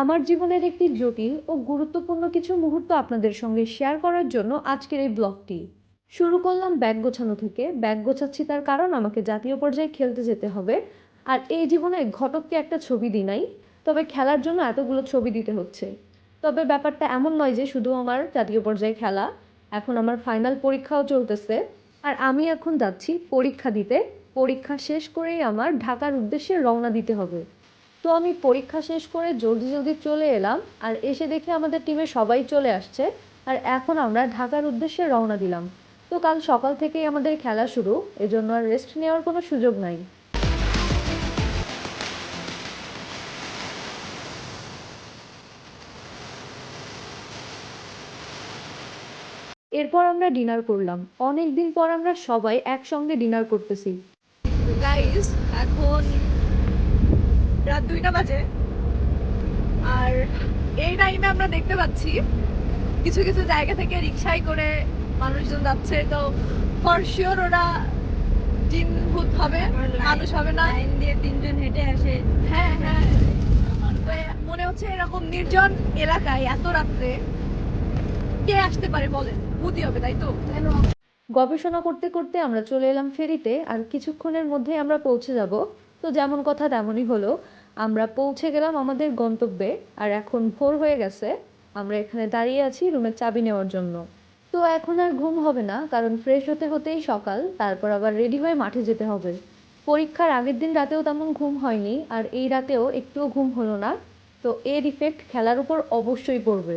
আমার জীবনের একটি জটিল ও গুরুত্বপূর্ণ কিছু মুহূর্ত আপনাদের সঙ্গে শেয়ার করার জন্য আজকের এই ব্লগটি শুরু করলাম ব্যাগ গোছানো থেকে। ব্যাগ গোছাচ্ছি তার কারণ আমাকে জাতীয় পর্যায়ে খেলতে যেতে হবে। আর এই জীবনে ঘটককে একটা ছবি দিই নাই, তবে খেলার জন্য এতগুলো ছবি দিতে হচ্ছে। তবে ব্যাপারটা এমন নয় যে শুধু আমার জাতীয় পর্যায়ে খেলা, এখন আমার ফাইনাল পরীক্ষাও চলতেছে। আর আমি এখন যাচ্ছি পরীক্ষা দিতে। পরীক্ষা শেষ করেই আমার ঢাকার উদ্দেশ্যে রওনা দিতে হবে। তো আমি পরীক্ষা শেষ করে জলদি জলদি চলে এলাম, আর এসে দেখি আমাদের টিমে সবাই চলে আসছে, আর এখন আমরা ঢাকার উদ্দেশ্যে রওনা দিলাম। তো কাল সকাল থেকেই আমাদের খেলা শুরু, এজন্য আর রেস্ট নেওয়ার কোনো সুযোগ নাই। এরপর আমরা ডিনার করলাম। অনেক দিন পর আমরা সবাই একসঙ্গে ডিনার করতেছি। গাইস এখন রাত দুইটা বাজে। আর এই টাইমে আমরা দেখতে পাচ্ছি কিছু কিছু জায়গা থেকে রিক্সায় করে মানুষজন যাচ্ছে। তো ফর শিওর ওরা জিন ভূত হবে মানুষ হবে না। লাইন দিয়ে তিনজন হেঁটে আসে। হ্যাঁ হ্যাঁ। মনে হচ্ছে এরকম নির্জন এলাকায় এত রাত্রে কে আসতে পারে বলেন? ভূতই হবে তাই তো? গবেষণা করতে করতে আমরা চলে এলাম ফেরিতে আর কিছুক্ষণের মধ্যেই আমরা পৌঁছে যাব। তো যেমন কথা তেমনই হলো। আমরা পৌঁছে গেলাম আমাদের গন্তব্যে, আর এখন ভোর হয়ে গেছে, আমরা এখানে দাঁড়িয়ে আছি রুমের চাবি নেওয়ার জন্য। তো এখন আর ঘুম হবে না, কারণ ফ্রেশ হতে হতেই সকাল, তারপর আবার রেডি হয়ে মাঠে যেতে হবে। পরীক্ষার আগের দিন রাতেও তেমন ঘুম হয়নি, আর এই রাতেও একটুও ঘুম হলো না, তো এর ইফেক্ট খেলার উপর অবশ্যই পড়বে।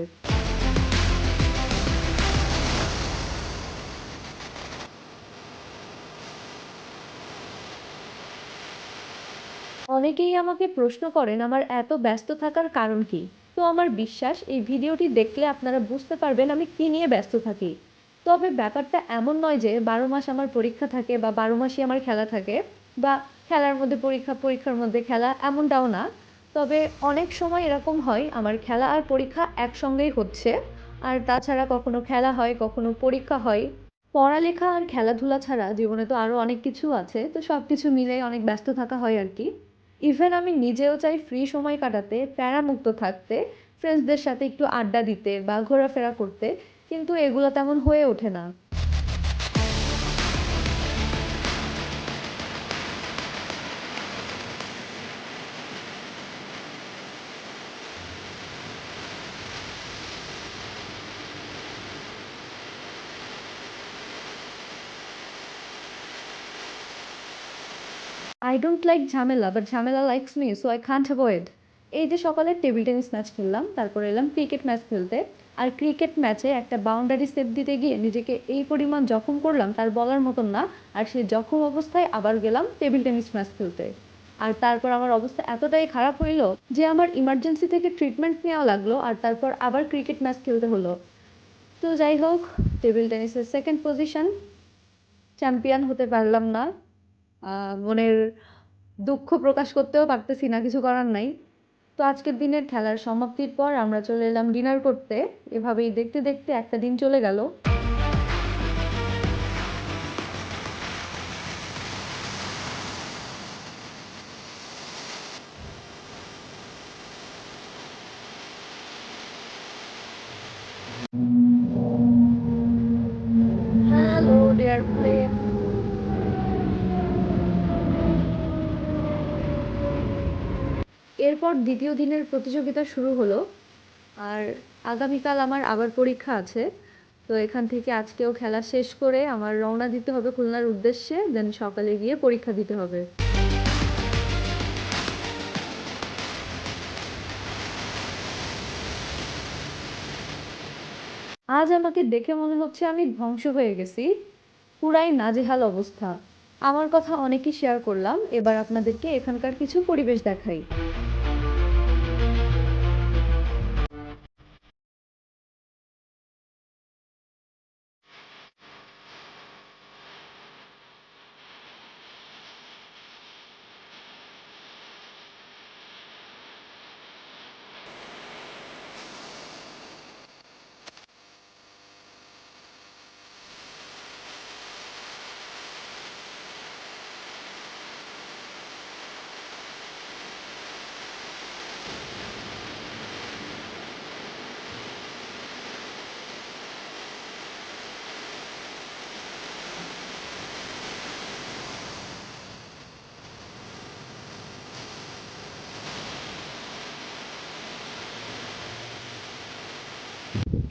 অনেকেই আমাকে প্রশ্ন করেন, আমার এত ব্যস্ত থাকার কারণ কি? তো আমার বিশ্বাস, এই ভিডিওটি দেখলে আপনারা বুঝতে পারবেন আমি কী নিয়ে ব্যস্ত থাকি। তবে ব্যাপারটা এমন নয় যে বারো মাস আমার পরীক্ষা থাকে বা বারো মাসই আমার খেলা থাকে বা খেলার মধ্যে পরীক্ষা, পরীক্ষার মধ্যে খেলা এমনটাও না। তবে অনেক সময় এরকম হয়, আমার খেলা আর পরীক্ষা একসঙ্গেই হচ্ছে। আর তাছাড়া কখনো খেলা হয়, কখনো পরীক্ষা হয়। পড়ালেখা আর খেলাধুলা ছাড়া জীবনে তো আরও অনেক কিছু আছে, তো সব কিছু মিলে অনেক ব্যস্ত থাকা হয় আর কি। ইভেন আমি নিজেও চাই ফ্রি সময় কাটাতে, প্যারামুক্ত থাকতে ফ্রেন্ডসদের সাথে একটু আড্ডা দিতে বা ঘোরাফেরা করতে, কিন্তু এগুলো তেমন হয়ে ওঠে না। আই ডোন্ট লাইক ঝামেলা বাট ঝামেলা likes me so I can't avoid এই যে সকালে টেবিল টেনিস ম্যাচ খেললাম, তারপর এলাম ক্রিকেট ম্যাচ খেলতে। আর ক্রিকেট ম্যাচে একটা বাউন্ডারি সেট দিতে গিয়ে নিজেকে এই পরিমাণ জখম করলাম, তার বলার মতন না। আর সেই জখম অবস্থায় আবার গেলাম টেবিল টেনিস ম্যাচ খেলতে। আর তারপর আমার অবস্থা এতটাই খারাপ হইল যে আমার ইমার্জেন্সি থেকে ট্রিটমেন্ট নেওয়া লাগল, আর তারপর আবার ক্রিকেট ম্যাচ খেলতে হলো। তো যাই হোক টেবিল টেনিসের সেকেন্ড পজিশন চ্যাম্পিয়ন হতে পারলাম না। মনের দুঃখ প্রকাশ করতেও পারতেছি না, কিছু করার নাই। তো আজকের দিনের খেলার সমাপ্তির পর আমরা চলে এলাম ডিনার করতে। এভাবেই দেখতে দেখতে একটা দিন চলে গেল। এরপর দ্বিতীয় দিনের প্রতিযোগিতা শুরু হলো, আর আগামীকাল আমার আবার পরীক্ষা আছে। তো এখান থেকে আজকেও খেলা শেষ করে আমার রওনা দিতে হবে খুলনার উদ্দেশ্যে, দেন সকালে গিয়ে পরীক্ষা দিতে হবে। আজ আমাকে দেখে মনে হচ্ছে আমি ধ্বংস হয়ে গেছি। পুরাই নাজেহাল অবস্থা। আমার কথা অনেকই শেয়ার করলাম। এবার আপনাদেরকে এখানকার কিছু পরিবেশ দেখাই।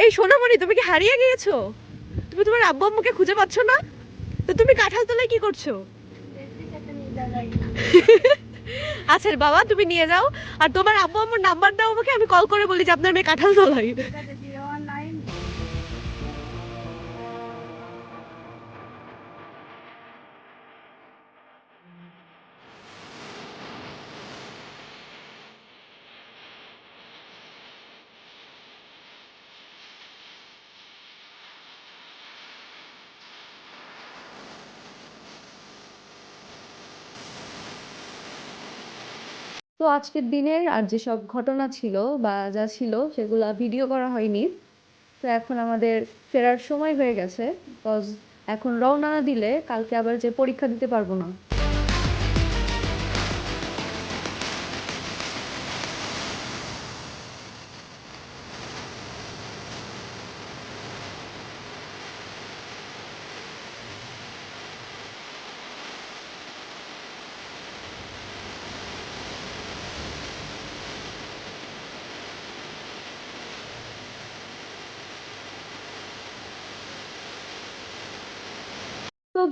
এই সোনামণি, তুমি কি হারিয়ে গিয়েছো? তুমি তোমার আব্বু আম্মুকে খুঁজে পাচ্ছ না? তো তুমি কাঁঠাল তলায় কি করছ? আচ্ছা বাবা, তুমি নিয়ে যাও। আর তোমার আব্বু আম্মুর নাম্বার দাও আমাকে, আমি কল করে বলি যে আপনার মেয়ে কাঁঠাল তলায়। তো আজকের দিনের আর যেসব ঘটনা ছিল বা যা ছিল সেগুলা ভিডিও করা হয়নি। তো এখন আমাদের ফেরার সময় হয়ে গেছে বিকজ এখন রওনা না দিলে কালকে আবার যে পরীক্ষা দিতে পারব না।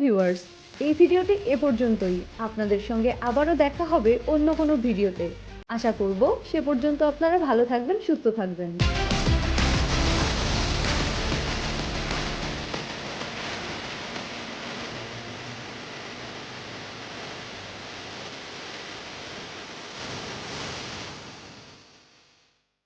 ভিউয়ার্স এই ভিডিওটি এ পর্যন্তই। আপনাদের সঙ্গে আবারও দেখা হবে অন্য কোনো ভিডিওতে। আশা করব সে পর্যন্ত আপনারা ভালো থাকবেন, সুস্থ থাকবেন।